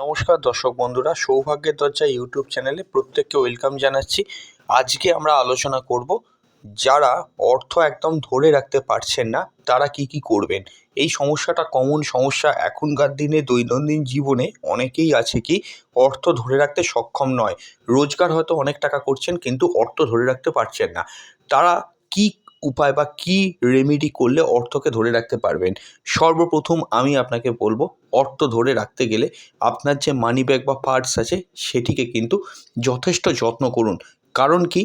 নমস্কার দর্শক বন্ধুরা, সৌভাগ্যের দরজা ইউটিউব চ্যানেলে প্রত্যেককে ওয়েলকাম জানাচ্ছি। আজকে আমরা আলোচনা করব যারা অর্থ একদম ধরে রাখতে পারছেন না, তারা কি কি করবেন? এই সমস্যাটা কমন সমস্যা এখনকার দিনে, দৈনন্দিন জীবনে অনেকেই আছে কি, অর্থ ধরে রাখতে সক্ষম নয়। রোজগার হয়তো অনেক টাকা করছেন, কিন্তু অর্থ ধরে রাখতে পারছেন না। তারা কি উপায় বা কি রেমেডি করলে অর্থকে ধরে রাখতে পারবেন? সর্বপ্রথম আমি আপনাকে বলব, অর্থ ধরে রাখতে গেলে আপনার যে মানি ব্যাগ বা পার্স আছে, সেটিকে কিন্তু যথেষ্ট যত্ন করুন। কারণ কি?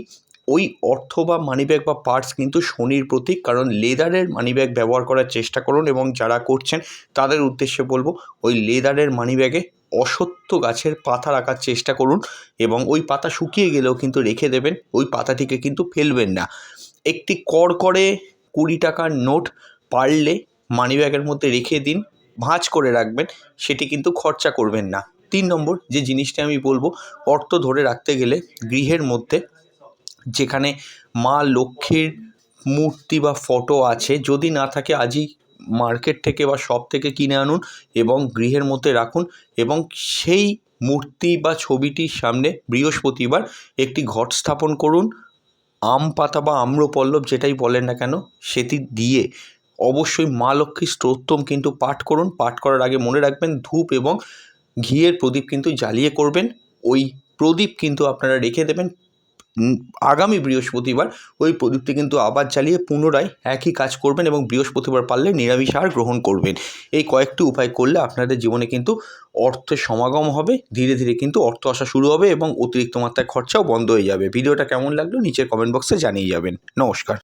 ওই অর্থ বা মানি ব্যাগ বা পার্স কিন্তু শনির প্রতীক। কারণ লেদারের মানি ব্যাগ ব্যবহার করার চেষ্টা করুন এবং যারা করছেন, তাদের উদ্দেশ্যে বলব, ওই লেদারের মানি ব্যাগে অসত্য গাছের পাতা রাখার চেষ্টা করুন এবং ওই পাতা শুকিয়ে গেলেও কিন্তু রেখে দেবেন, ওই পাতাটিকে কিন্তু ফেলবেন না। একটি কড়কড়ে কুড়ি টাকার নোট পারলে মানিব্যাগের মধ্যে রেখে দিন, ভাঁজ করে রাখবেন, সেটি কিন্তু খরচা করবেন না। তিন নম্বর, যে জিনিসটা আমি বলব, অর্থ ধরে রাখতে গেলে গৃহের মধ্যে যেখানে মা লক্ষ্মীর মূর্তি বা ফটো আছে, যদি না থাকে আজই মার্কেট থেকে বা শপ থেকে কিনে আনুন এবং গৃহের মধ্যে রাখুন এবং সেই মূর্তি বা ছবিটির সামনে বৃহস্পতিবার একটি ঘট স্থাপন করুন আম পাতা বা আম্রপল্লব যেটাই বলেন না কেন, সেটি দিয়ে অবশ্যই মা লক্ষ্মী স্তোত্রম কিন্তু পাঠ করুন। পাঠ করার আগে মনে রাখবেন, ধূপ এবং ঘিয়ের প্রদীপ কিন্তু জ্বালিয়ে করবেন। ওই প্রদীপ কিন্তু আপনারা রেখে দেবেন। আগামী বৃহস্পতিবার ওই প্রদীপটি কিন্তু আবার চালিয়ে পুনরায় একই কাজ করবেন এবং বৃহস্পতিবার পারলে নিরামিষ আহার গ্রহণ করবেন। এই কয়েকটি উপায় করলে আপনাদের জীবনে কিন্তু অর্থের সমাগম হবে, ধীরে ধীরে কিন্তু অর্থ আসা শুরু হবে এবং অতিরিক্ত মাত্রায় খরচাও বন্ধ হয়ে যাবে। ভিডিওটা কেমন লাগল নিচের কমেন্ট বক্সে জানিয়ে যাবেন। নমস্কার।